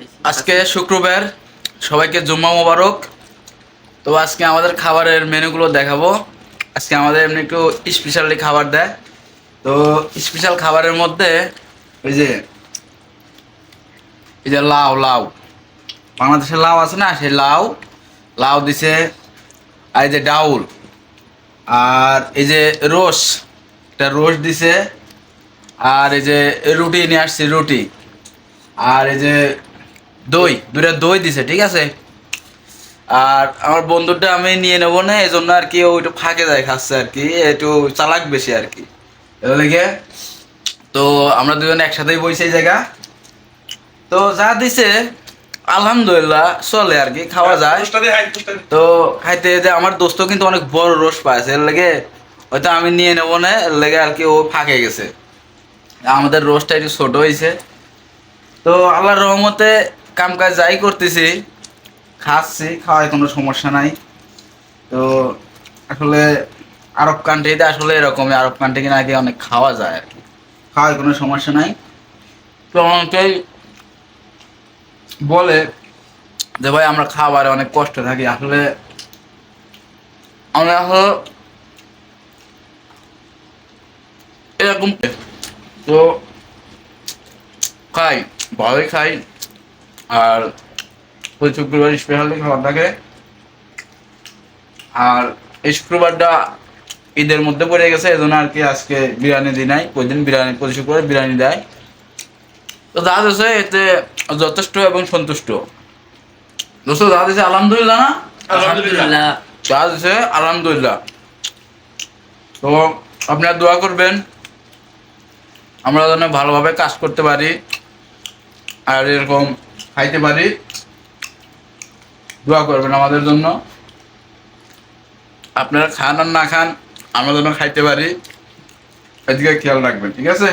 আজকে শুক্রবার, সবাইকে জুম্মা মোবারক। তো আজকে আমাদের খাবারের মেনুগুলো দেখাবো। আজকে আমাদের এমনি একটু স্পেশালি খাবার দেয়। তো স্পেশাল খাবারের মধ্যে ওই যে, এই যে লাউ লাউ। বাংলাদেশের লাউ আছে না? সেই লাউ। লাউ দিছে, আর এই যে ডাউল। আর এই যে রোস, একটা রোস দিছে। আর এই যে রুটি নিয়ে আসছি, রুটি। আর এই যে দই দুইটা দই দিছে ঠিক আছে? আর আমার বন্ধুটা আমি নিয়ে নেব না এই জন্য আর কি ও একটু ফাঁকে যায় খাচ্ছে আর কি একটু চালাক বেশি আর কি। লেগে তো আমরা দুজন একসাথেই বইছি জায়গা। তো যা দিছে আলহামদুলিল্লাহ চলে আর কি খাওয়া যায়। তো খাইতে যে আমার দোস্ত কিন্তু অনেক বড় রোস পাইছে এর লেগে হয়তো আমি নিয়ে নেব না এর লেগে আর কি ও ফাঁকে গেছে। আমাদের রোস্টটা একটু ছোট হয়েছে তো আল্লাহর রহমতে কাম কাজ যাই করতেছি, খাচ্ছি খাওয়ায় কোনো সমস্যা নাই। তো আসলে আরব কান্ট্রিতে আসলে এরকমই, আরব কান্ট্রি নাকি অনেক খাওয়া যায় আর কি। খাওয়ায় কোনো সমস্যা নাই। তো অনেকেই বলে যে, ভাই, আমরা খাবারে অনেক কষ্ট থাকি। আসলে আমরা হলো এরকম। তো খাই, ভালোই খাই। আর ওই শুক্রবার স্পেশালি খাবার থাকে আর এই শুক্রবারটা ঈদের মধ্যে পড়ে গেছে এই জন্য আর কি আজকে বিরিয়ানি দিই নাই। ওই দিন বিরিয়ানি প্রতি শুক্রবার বিরিয়ানি দেয়। তো যা দিয়েছে এতে যথেষ্ট এবং সন্তুষ্ট। দোস্ত যা দিয়েছে আলহামদুলিল্লাহ না? আলহামদুলিল্লাহ। যা দিয়েছে আলহামদুলিল্লাহ। তো আপনারা দোয়া করবেন আমরা যেন ভালোভাবে কাজ করতে পারি। আর এরকম খাইতে পারি। দোয়া করবেন আমাদের জন্য। আপনারা খান আর না খান, আমরা যেন খাইতে পারি। এদিকে খেয়াল রাখবেন, ঠিক আছে?